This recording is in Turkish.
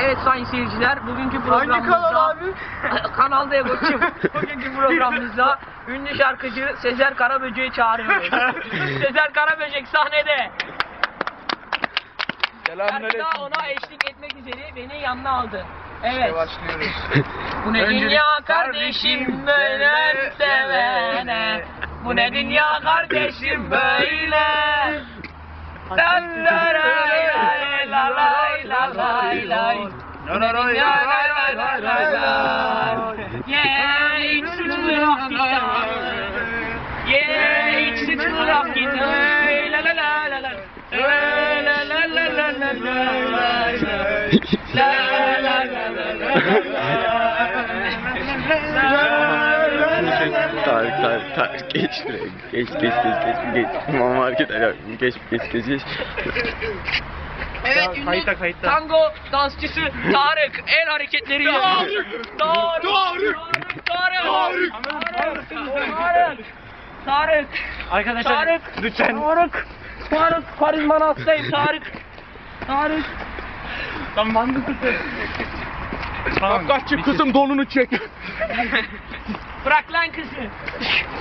Evet sayın seyirciler, bugünkü Hangi programımızda... kanal abi? Kanal D koçum. Bugünkü programımızda ünlü şarkıcı Sezer Karaböcek'i çağırıyoruz. Sezer Karaböcek sahnede. Selamünaleyküm. Ona eşlik etmek üzere beni yanına aldı. Evet. başlıyoruz. Bu ne Öncelik- dünya kardeşim böyle sevene. Bu ne dünya kardeşim böyle. La la la. Bu ne dünya la la la la la. Yeah, it's true rock guitar. Yeah, it's true rock guitar. La la la la la. La la la la la la la la. La la la la la la. Tarık Tarık Tarık geç şuraya. Geç geç geç geç geç. Yap. Geç geç geç geç. Evet, ünlü tango dansçısı Tarık el hareketleriyle. Tarık! Tarık! Tarık! Tarık! Tarık! Tarık! Arkadaşlar Tarık! lütfen. Tarık! Tarık! Karizmanı hastayım Tarık! Tarık! Tamam bandı. Tamam. Kaççı kızım donunu çek. Bırak lan kızı!